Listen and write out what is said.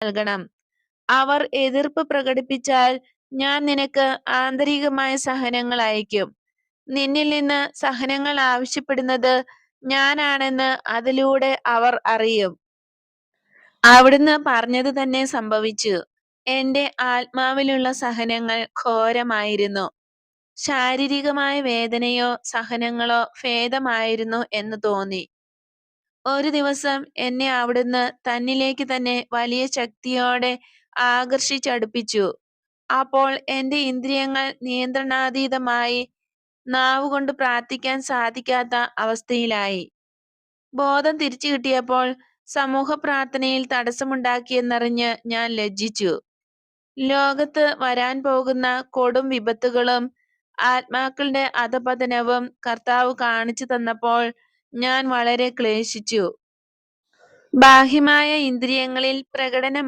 നൽകണം. അവർ എതിർപ്പ് പ്രകടിപ്പിച്ചാൽ ഞാൻ നിനക്ക് ആന്തരികമായ സഹനങ്ങൾ അയക്കും. നിന്നിൽ നിന്ന് സഹനങ്ങൾ ആവശ്യപ്പെടുന്നത് ഞാനാണെന്ന് അതിലൂടെ അവർ അറിയും. അവിടുന്ന് പറഞ്ഞത് തന്നെ സംഭവിച്ചു. എന്റെ ആത്മാവിലുള്ള സഹനങ്ങൾ ഘോരമായിരുന്നു. ശാരീരികമായ വേദനയോ സഹനങ്ങളോ ഭേദമായിരുന്നു എന്ന് തോന്നി. ഒരു ദിവസം എന്നെ അവിടുന്ന് തന്നിലേക്ക് തന്നെ വലിയ ശക്തിയോടെ ആകർഷിച്ചടുപ്പിച്ചു. അപ്പോൾ എന്റെ ഇന്ദ്രിയങ്ങൾ നിയന്ത്രണാതീതമായി നാവുകൊണ്ട് പ്രാർത്ഥിക്കാൻ സാധിക്കാത്ത അവസ്ഥയിലായി. ബോധം തിരിച്ചുകിട്ടിയപ്പോൾ സമൂഹപ്രാർത്ഥനയിൽ തടസ്സമുണ്ടാക്കിയെന്നറിഞ്ഞ് ഞാൻ ലജ്ജിച്ചു. ലോകത്ത് വരാൻ പോകുന്ന കൊടും വിപത്തുകളും ആത്മാക്കളുടെ അധഃപതനവും കർത്താവ് കാണിച്ചു തന്നപ്പോൾ ഞാൻ വളരെ ക്ലേശിച്ചു. ബാഹ്യമായ ഇന്ദ്രിയങ്ങളിൽ പ്രകടനമാ